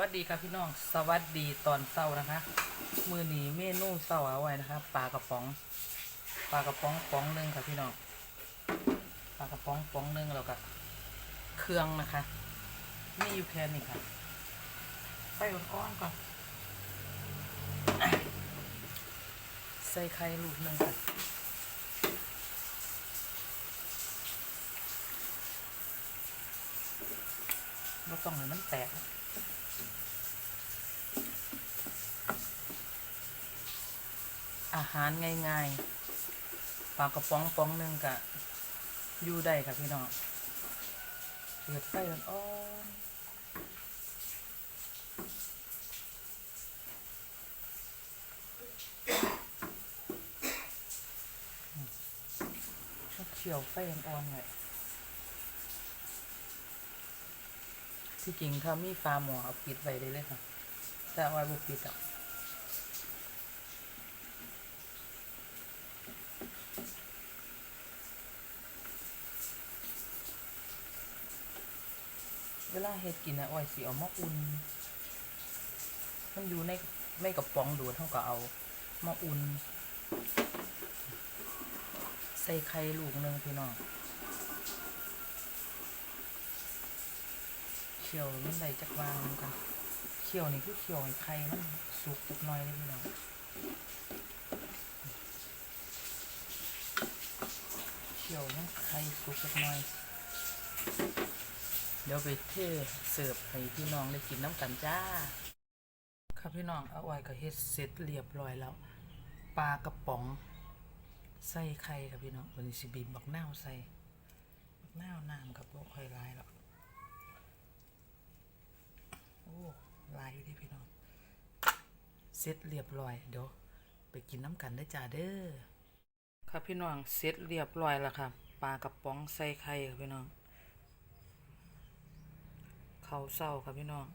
วัสดีครับพี่น้อง สวัสดีตอนเช้านะคะ มือหนีเมนูเช้าเอาไว้นะคะปลากระป๋องปลากระป๋องป๋องหนึ่งค่ะพี่น้องปลากระป๋องป๋องหนึ่งแล้วก็เครื่องนะคะมีอยู่แค่นี้ค่ะไฟอ่อนๆก่อนอะใส่ไข่ลูกหนึ่งค่ะเราต้องให้มันแตก อาหารง่ายๆปลากระป๋องป๋องหนึ่งกะอยู่ได้ค่ะพี่น้องเปิดไฟอ่อนๆอืมเคี่ยวไฟอ่อนๆไงที่จริงถ้ามีฟ้าหมอเอาปิดไว้ได้เลยค่ะ แต่เอาไว้บุปิดอะ เวลาเฮ็ดกินอะอ้อยสิเอามาอุ่น มันอยู่ในไม่กับปองดูเท่ากับเอามาอุ่น ใส่ไข่ลูกหนึ่งพี่น้องเคี่ยวมันได้จักวางกันเคี่ยวนี่คือเคี่ยวให้ไข่มันสุกจักน่อยเลยพี่น้องเคี่ยวให้ไข่สุกจักน่อย เดี๋ยวไปเทเสิร์ฟให้พี่น้องได้กินน้ำกันจ้า ครับพี่น้องเอาไว้ก็เฮ็ดเสร็จเรียบร้อยแล้วปลากระป๋องใส่ไข่ครับพี่น้องวันนี้สิบีบบักนาวใส่บักนาวน้ำกับบ่ค่อยหลายหรอกโอ้ลายอยู่ดิพี่น้องเสร็จเรียบร้อยเดี๋ยวไปกินน้ำกันได้จ้าเด้อครับพี่น้องเสร็จเรียบร้อยแล้วครับปลากระป๋องใส่ไข่ครับพี่น้อง เขาวเศร้าครับพี่น้อง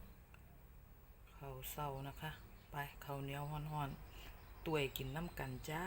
เขาวเศร้านะคะ ไปเขาวเหนียวห่อนๆตัวยกินน้ำกันจ้า